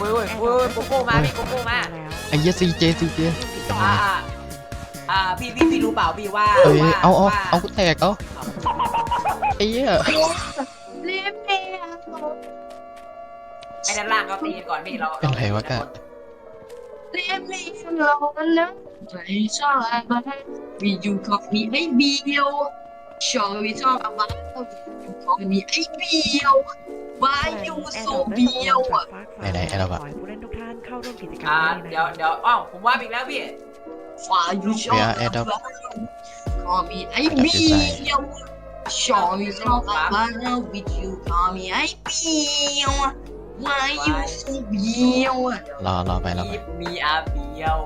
เว้ยเว้ยเว้ยเว้ยโกโก้มาพี่โกโก้มาไอ้เหี้ยซีเจซีเจอ่าอ่าอ่าพี่พี่พี่รู้เปล่าพี่ว่าเอ้ยว่าเอาเอาว่าเอากูแตกเอาไอ้เหี้ยรีบเมียไอ้ด้านล่างเขาตีกันก่อนพี่เราเป็นไรวะกะรีบเมียเรานะใจชอบอะไรมีอยู่กับมีไอ้เบียวชอบมีชอบอะไรอยู่กับมีไอ้เบียววาย อยู่โซเบียวอะไหนไหนไอ้เราอะขอให้ผู้เล่นทุกท่านเข้าร่วมกิจกรรมอ่าได้เดี๋ยวนะเดี๋ยวอ้าวผมว่าอีกแล้วพี่ ฝ่ายอยู่ชอบก็มีไอ้เบียวชอบมีชอบอะไรวิจูก็มีไอ้เบียววายอยู่โซเบียวอะรอรอไปรอไปมีมีอาเบียว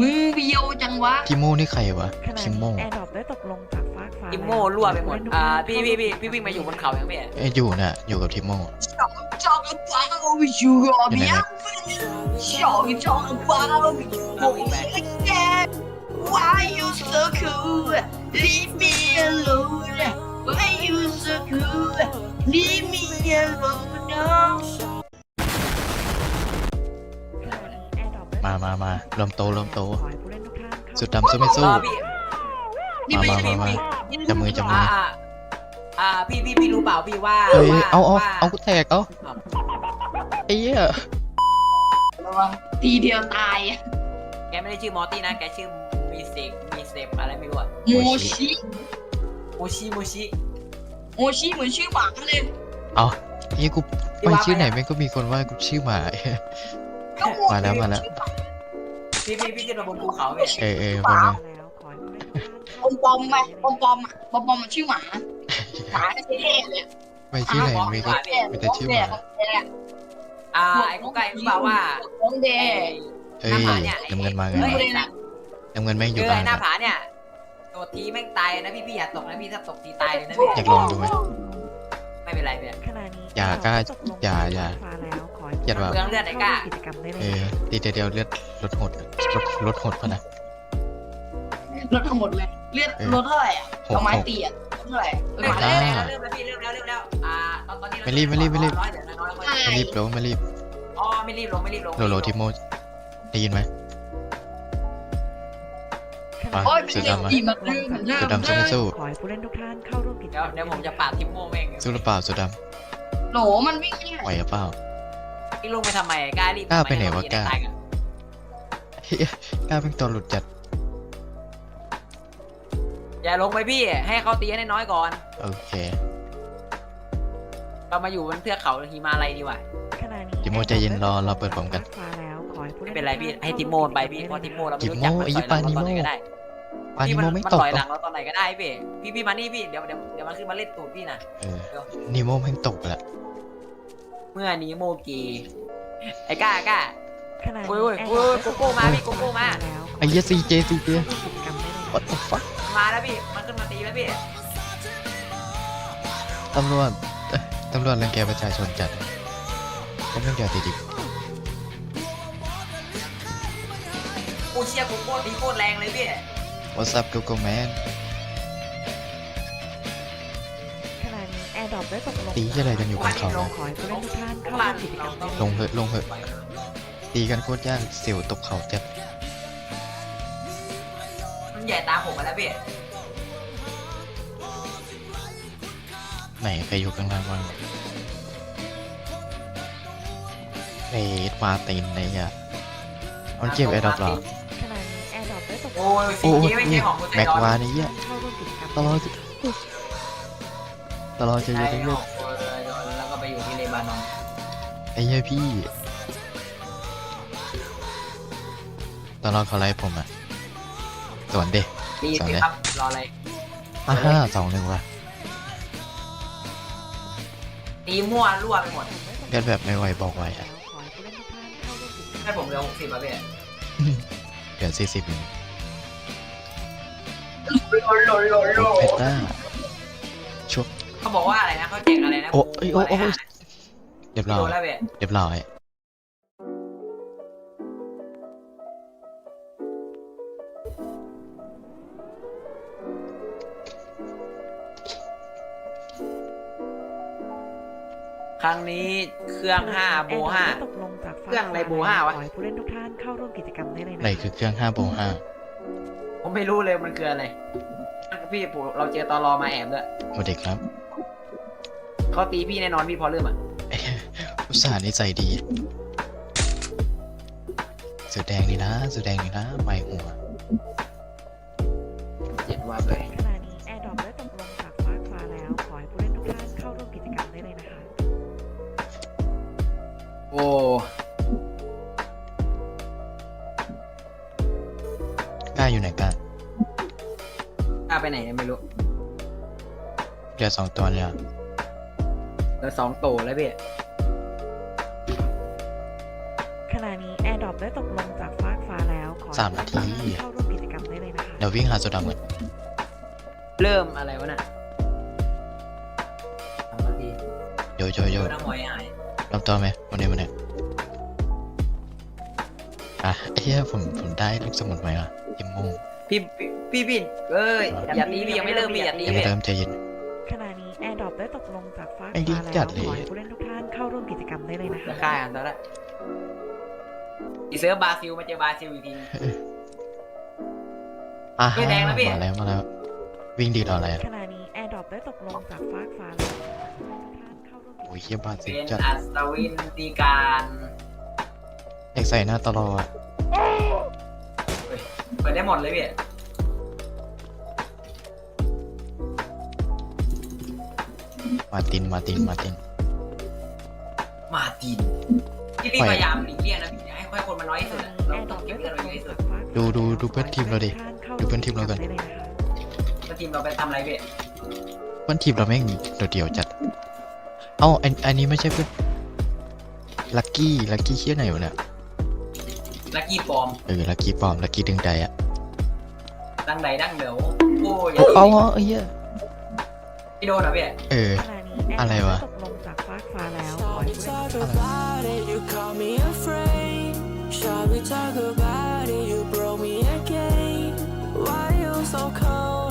มึงเบียวจังวะทิโมนี่ใครวะขณะทิโมนี้แอร์ดรอปได้ตกลงจากฟากฟ้าอิโม่รั่วไปหมด อ่า พี่พี่พี่พี่วิ่งมาอยู่บนเขาอย่างพี่เอ้ยอยู่น่ะ อยู่กับทิโมชอบกับบ้าวิจูก็มีไอ้ชอบชอบกับบ้าวิจูก็มีไอ้แก Why you so cool Leave me alone Why you so cool Leave me alone no ามามารวมโตรวมโตขอให้ผู้เล่นทุกท่านเข้าสุดดำสู้ไม่สู้รอพี่นี่ไม่มาใช่มามาพี่จับมือจับมือ่าออ่าอ่าพี่พี่พี่รู้เปล่าพี่ว่าเอ้ยว่าเอาเอาว่าเอากูแตกเอาไอ้เหี้ยระวังทีเดียวตายแกไม่ได้ชื่อมอร์ตี้นะ แกชื่อมีเซกมีเซฟอะไรไม่รู้อะโมชิโมชิโมชิ โมชิเหมือนชื่อหมาเลยเอาเหี้ยกูไปชื่อไหนแม่งก็มีคนว่ากูชื่อหมา ก็โมมาแล้วมาแล้ว พี่พี่พี่ขึ้นมาบนภูเขาพี่เออเออมาแล้วขอให้ผู้เล่นทุกท่านปอมปอมไหมปอมปอมอะปอมปอมมันชื่อหมาหมาเท่ๆเลยไม่ชื่อไหนมีก็แก่มีแต่ชื่อหมา แก่อ่าไอ้กุ๊กไก่รู้เปล่าว่าน้องเดไอ้เอ้ยหน้าผาเนี่ยน้ำเงินมาไงเฮ้ยไอ้สัตว์น้ำเงินแม่งอเอยู่อบ้าไอ้นหน้าอะผาเนี่ยโดดทีแม่งตายนะพี่พี่อย่าตกนะพี่ถ้าตกทีตายเลยนะพี่อยากลองดูไหม ไม่เป็นไรพี่ขณะนี้อย่าแร์ดรปกล้าได้ตกลงอย่าจากอย่าฟกฟ้แล้ว ขอให้อย่าแบบเปลืองเลือดไอ้ก้ากิจกรรมได้เลเอยอตีเดียวๆเลือดลดหดลดลดหดพะนะ ลดทั้งหมดเลยเลือดเออ ลดเท่าไหร่อะหกเอาไม้หก ตีอะลดเท่าไหร่เออเริ่มมาแล้วแล้วเริ่มแล้วพี่เริ่มแล้วเริ่มแล้วอ่าตอนตอนนี้ไม่รีบไม่รีบไม่รีบร้อยเดี๋ยวน้อยๆใช่ไม่รีบโลไม่รีบอ๋อไม่รีบลงไม่รีบลงโลโลทิโมได้ยินไหมขณะโอ้ยนี้สุดดำอะดีมากเลยเหมือนเดิมสุดดำสู้ไม่สู้ขอให้ผู้เล่นทุกท่านเข้าร่วมกิจกรเดี๋ยวรมเดี๋ยวผมจะปาดทิปโม่แม่งสู้หรือเปล่าสุดดโหลมันวิ่งไม่ได้ำไหวหรือเปล่าพี่ ลงไปทำไมกล้ารีบกล้าไปไหนวะกล้าตยนเฮ้ยกล้าเป็นตัวหลุดจัด อย่าลงไปพี่ ให้เขาตีให้น้อยๆก่อน โอเค เรามาอยู่บนเทือกเขาหิมาลัยดีกว่า ขณะนี้จิโมใจเย็นรอเราเปิดพร้อมกันฟากฟ้าแล้วขอให้ผู้ไม่ล่เป็นไรพี่ ให้ทิปโมนไปพี่ เพราะทิปโมเราไม่รู้ทิจักปโม่มันไอ้ต่อยหลังปานิเราตอนไหนโม่ก็ได้ปานิพี่โมมันไม่มันตกต่อยหเหรลัองเราตอนไหนก็ได้พี่ พี่พี่มานี่พี่ เดี๋ยวเดี๋ยวเดี๋ยวมันขึ้นมาเล่นตูดพี่นะ เออนิโมแม่งตกไปละ เมื่อนี้โมกีไอ้ก้าก้าขณะนี้โอ้ยโอ้ยแร์โอ้ยดรอปโกโก้มาพี่โกโก้มา แล้วไอ้เหี้ยซีเจซีเจเข้าร่วมกิจกรรมได้เลย what the fuck มาแล้วพี่ มันขึ้นมาตีแล้วพี่ตำรวจเอ้ยตำรวจรังแกประชาชนจัดก็ไม่เกี่ยวติดดิกูเชียร์โกโก้ตีโคตรแรงเลยพี่ What's up Google Man ดรอปได้ตกลงตีที่อะไรกันอยู่บนเขาขอนะให้ผู้เล่นทุกท่านพวเข้ากร่เราวมกิจกรรมได้ลงเหอะลงเหอะตีกันโคตรยากเสียวตกเขาจัดมันใหญ่ตามผมมาแล้วพี่ไหนใครอยู่ข้างล่างบ้างเรดมาตินไอ้เหี้ยมันเก็บไอ้ดอกเหรอขณะนี้แอร์ดรอปได้ตกลโอ้งยซีโอ้จีไม่ใช่ของกูใจแม็กร้อนวานี่เหี้ยเข้าร่วมกิจกรรมตลอดจะตลอดจะใช่เย็นขเรื่อองงกูเลยแล้วก็ไปอยู่ที่เลบานอนไอ้เหี้ยพี่ตลอดเขาไล่ผมอะสวนเด็ดีสองสิเลยครับรออะไรอ่าฮ่าสองหนึ่งว่ะตีมั่วรั่วไปหมดเลือดแบบไม่ไหวบอกไหวอะขอให้ผู้เล่นทุกท่านเข้าร่วมกิจกรรมให้ผมเหลือหกสิบอะพี่เดี๋ยวสี่สิบหนึ่งโหลโหลโหลเพชรต้าชุบ เขาบอกว่าอะไรนะเขาแจกอะไรนะโอ้เอ้ยโอ้โอ้ะไรนะเรียบร้อโดยนแล้วพี่เรียบร้อยครั้งนี้เครื่องห้าโบห้า แอร์ดรอปได้ตกลงจากฟ้าเครื่องไรโบห้าวะ ขอให้ผู้เล่นทุกท่านเข้าร่วมกิจกรรมได้เลยนะอะไรคือเครื่อง5โบ5ผมไม่รู้เลยมันคืออะไรพี่ผมเราเจอตอรอมาแอบด้วยโมเด็กครับ เขาตีพี่แน่นอนพี่พอเริ่มอะอุตส่าห์นิสัยดีเสือแดงนี่นะเสือแดงนี่นะไม่หัวเจ็ดว่าเลยขณะนี้แอร์ดรอปได้ตกลงจากฟ้ากฟ้าแล้ว ขอให้ผู้เล่นทุกท่านเข้าร่วมกิจกรรมได้เลยนะคะ โอ้กล้าอยู่ไหนกล้าข้าไปไหนเนี่ยไม่รู้เหลือสองตัวเลยอะ เหลือสองโตแล้วพี่ขณะนี้แอร์ดรอปได้ตกลงจากฟ้ากฟ้าแล้วขอให้สามนาทีผู้เล่นทุกท่านเข้าร่วมกิจกรรมได้เลยนะคะ เดี๋ยววิ่งหาโซดาเหมือนเริ่มอะไรวะน่ะสามนาทีโยโยโยน้ำหอยหายรับตัวไหมวันนี้วันนี้อะเอ้ยผมผมได้ลูกสมุนไหมอะยิมโมงพี่พี่พี่พี่เอ้ยอย่าตีพี่ยังไม่เริ่มพี่อย่าตียังพี่ไม่เริ่มใจเย็น ได้ตกลงจากฟ้ากไอ้นี่ฟ้าจัแล้ดวเลย ขอให้ผู้เล่นทุกท่านเข้าร่วมกิจกรรมได้เลยนะคะจะฆ่ากันตอนแรกอีเซิร์ฟบราซิลมาเจอบราซิลอีกที อะเฮ้ยแดงแล้วพี่ มาแล้วมาแล้ว วิ่งดีรออะไรอะขณะนี้แอร์ดรอปได้ตกลงจากฟ้ากฟ้าแล้วขอให้ผู้เล่นทุกท่านเข้าร่วมกิจกรรมโอ้ยเฮียบ้าสิเป็นจัดอัศวินตีการเด็กใส่หน้าตลอดเปิดได้หมดเลยพี่ มาติน มาติน มาติน มาตินพี่พี่พยายามหลีกเลี่ยงนะพี่อย่าให้ค่อยคนมาน้อยที่สุดอะเราต้องเก็บเลือดเราเยอะที่สุดดูดูดูเพื่อนทีมเราดิ ดูเพื่อนทีมเราก่อนได้เลยนะคะแล้วทีมเราไปทำอะไรพี่เพื่อนทีมเราแม่งโดดเดี่ยวจัด เอ้าอันอันนี้ไม่ใช่เพื่อนลักกี้ ลักกี้เชี่ยไหนวะเนี่ย ลักกี้ปลอมเออ ลักกี้ปลอม ลักกี้ดึงใจอะดังใดดังเดี๋ยวโอ้ย เอาเอาเอาเฮีย พี่โดนเหรอพี่เออ ขณะนี้แอร์ดรอปอะไรวะได้ตกลงจากฟ้ากฟ้าแล้วขอให้ผู้เล่นทุกท่าน talk about it, you call me afraid. Shall we talk about it? You broke me again. Why you so cold? Leave me